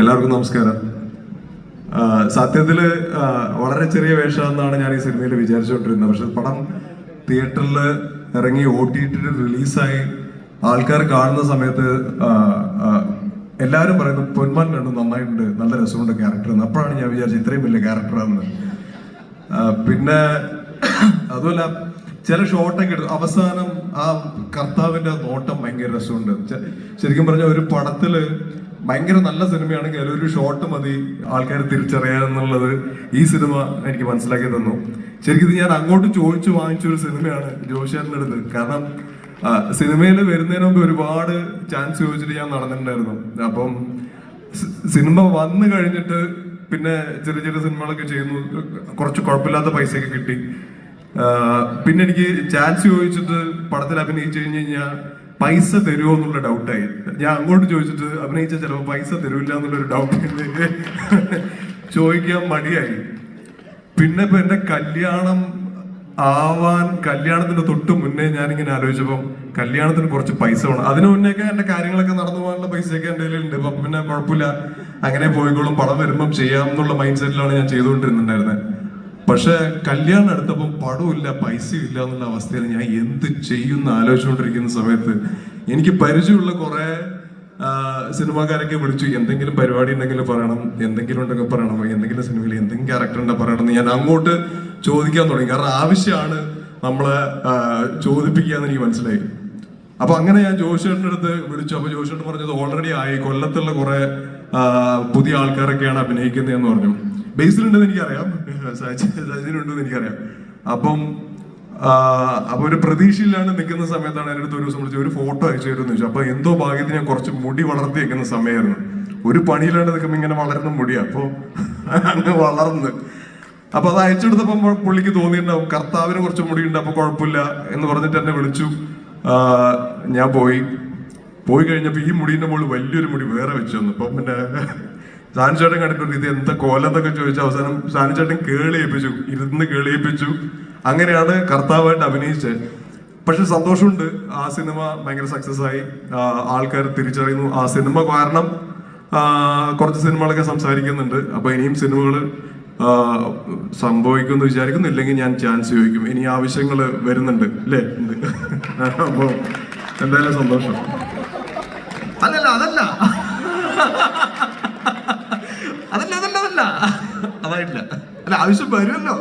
എല്ലാവർക്കും നമസ്കാരം. സത്യത്തിൽ വളരെ ചെറിയ വേഷം എന്നാണ് ഞാൻ ഈ സിനിമയിൽ വിചാരിച്ചുകൊണ്ടിരുന്നത്. പക്ഷെ പടം തിയേറ്ററിൽ ഇറങ്ങി ഒ ടി ടി റിലീസായി ആൾക്കാർ കാണുന്ന സമയത്ത് എല്ലാവരും പറയുന്നു പൊന്മാൻ കണ്ടു നന്നായിട്ടുണ്ട് നല്ല രസമുണ്ട് ക്യാരക്ടർ എന്ന്. അപ്പോഴാണ് ഞാൻ വിചാരിച്ചത് ഇത്രയും വലിയ ക്യാരക്ടറാണെന്ന് പിന്നെ അതുമല്ല ചില ഷോട്ടൊക്കെ എടുത്തു അവസാനം ആ കർത്താവിന്റെ നോട്ടം ഭയങ്കര രസമുണ്ട്. ശരിക്കും പറഞ്ഞ ഒരു പടത്തിൽ ഭയങ്കര നല്ല സിനിമയാണെങ്കിൽ ഒരു ഷോട്ട് മതി. ആൾക്കാർ തിരിച്ചറിയാന്നുള്ളത് ഈ സിനിമ എനിക്ക് മനസ്സിലാക്കി തന്നു. ശരിക്കും ഇത് ഞാൻ അങ്ങോട്ട് ചോദിച്ചു വാങ്ങിച്ച ഒരു സിനിമയാണ് ജോഷിയാറിന്റെ അടുത്ത്. കാരണം സിനിമയിൽ വരുന്നതിന് മുമ്പ് ഒരുപാട് ചാൻസ് ചോദിച്ചിട്ട് ഞാൻ നടന്നിട്ടുണ്ടായിരുന്നു. അപ്പം സിനിമ വന്നു കഴിഞ്ഞിട്ട് പിന്നെ ചെറിയ ചെറിയ സിനിമകളൊക്കെ ചെയ്യുന്നു. കുറച്ച് കുഴപ്പമില്ലാത്ത പൈസയൊക്കെ കിട്ടി. പിന്നെ എനിക്ക് ചാൻസ് ചോദിച്ചിട്ട് പടത്തിൽ അഭിനയിച്ചു കഴിഞ്ഞ് കഴിഞ്ഞാൽ പൈസ തരുമോ എന്നുള്ള ഡൗട്ടായി ഞാൻ അങ്ങോട്ട് ചോദിച്ചിട്ട് അഭിനയിച്ച ചിലപ്പോൾ പൈസ തരൂല്ല എന്നുള്ളൊരു ഡൗട്ട് ചോദിക്കാൻ മടിയായി. പിന്നെ ഇപ്പൊ എന്റെ കല്യാണം ആവാൻ കല്യാണത്തിന്റെ തൊട്ട് മുന്നേ ഞാൻ ഇങ്ങനെ ആലോചിച്ചപ്പം കല്യാണത്തിന് കുറച്ച് പൈസ വേണം. അതിനു മുന്നേക്കെ എന്റെ കാര്യങ്ങളൊക്കെ നടന്നു പോകാനുള്ള പൈസയൊക്കെ എന്റെ കയ്യിലുണ്ട്. അപ്പൊ പിന്നെ കുഴപ്പമില്ല. അങ്ങനെ പോയിക്കോളും. പടം വരുമ്പം ചെയ്യാം എന്നുള്ള മൈൻഡ് സെറ്റിലാണ് ഞാൻ ചെയ്തുകൊണ്ടിരുന്നുണ്ടായിരുന്നത് പക്ഷെ കല്യാണം എടുത്തപ്പം പടമില്ല പൈസയും ഇല്ല എന്നുള്ള അവസ്ഥയിൽ ഞാൻ എന്ത് ചെയ്യുന്ന ആലോചിച്ചുകൊണ്ടിരിക്കുന്ന സമയത്ത് എനിക്ക് പരിചയമുള്ള കുറെ സിനിമാക്കാരൊക്കെ വിളിച്ചു എന്തെങ്കിലും പരിപാടി ഉണ്ടെങ്കിൽ പറയണം എന്തെങ്കിലും ഉണ്ടെങ്കിൽ പറയണം എന്തെങ്കിലും സിനിമയിൽ എന്തെങ്കിലും ക്യാരക്ടർ ഉണ്ടെങ്കിൽ പറയണം എന്ന് ഞാൻ അങ്ങോട്ട് ചോദിക്കാൻ തുടങ്ങി. കാരണം ആവശ്യമാണ് നമ്മളെ ചോദിപ്പിക്കുക ചോദിപ്പിക്കാന്ന് എനിക്ക് മനസ്സിലായി. അപ്പൊ അങ്ങനെ ഞാൻ ജോഷേട്ടന്റെ അടുത്ത് വിളിച്ചു. അപ്പൊ ജോഷേട്ടൻ പറഞ്ഞത് ഓൾറെഡി ആയി കൊല്ലത്തുള്ള കുറെ പുതിയ ആൾക്കാരൊക്കെയാണ് അഭിനയിക്കുന്നതെന്ന് പറഞ്ഞു. ബേസിലുണ്ടെന്ന് എനിക്കറിയാം. സച്ചിൻ സച്ചിനുണ്ടെന്ന് എനിക്കറിയാം. അപ്പം അപ്പൊ ഒരു പ്രതീക്ഷയിലാണ് നിൽക്കുന്ന സമയത്താണ് എന്റെ അടുത്ത് ഒരു ദിവസം വിളിച്ച് ഒരു ഫോട്ടോ അയച്ചു തരുമെന്ന് ചോദിച്ചു. അപ്പൊ എന്തോ ഭാഗ്യത്തിന് ഞാൻ കുറച്ച് മുടി വളർത്തി വെക്കുന്ന സമയമായിരുന്നു. ഒരു പണിയിലാണ്ട് നിൽക്കുമ്പോൾ ഇങ്ങനെ വളരുന്ന മുടിയാണ് അപ്പൊ അങ്ങ് വളർന്ന്. അപ്പൊ അത് അയച്ചു കൊടുത്തപ്പോൾ പുള്ളിക്ക് തോന്നിയിട്ടുണ്ടാവും കർത്താവിന് കുറച്ച് മുടിയുണ്ട് അപ്പൊ കുഴപ്പമില്ല എന്ന് പറഞ്ഞിട്ട് എന്നെ വിളിച്ചു. ഞാൻ പോയി. പോയി കഴിഞ്ഞപ്പോൾ ഈ മുടീന്റെ മുകളിൽ വലിയൊരു മുടി വേറെ വെച്ചു തന്നു. അപ്പം പിന്നെ സാനിച്ചേട്ടൻ കണ്ടിട്ടുണ്ട് ഇത് എന്താ കോലത്തൊക്കെ ചോദിച്ച അവസാനം സാനിച്ചേട്ടൻ കേളിയേപ്പിച്ചു ഇരുന്ന് കേളിയേപ്പിച്ചു. അങ്ങനെയാണ് കർത്താവായിട്ട് അഭിനയിച്ചത്. പക്ഷെ സന്തോഷമുണ്ട് ആ സിനിമ ഭയങ്കര സക്സസ് ആയി. ആൾക്കാർ തിരിച്ചറിയുന്നു. ആ സിനിമ കാരണം കുറച്ച് സിനിമകളൊക്കെ സംസാരിക്കുന്നുണ്ട്. അപ്പൊ ഇനിയും സിനിമകൾ സംഭവിക്കുമെന്ന് വിചാരിക്കുന്നില്ലെങ്കിൽ ഞാൻ ചാൻസ് ചോദിക്കും. ഇനി ആവശ്യങ്ങൾ വരുന്നുണ്ട്. അല്ലേ? അപ്പൊ എന്തായാലും സന്തോഷം. അതല്ല അതല്ല അതല്ല അതല്ല അതായിട്ടില്ല അല്ല ആവശ്യം വരുമല്ലോ.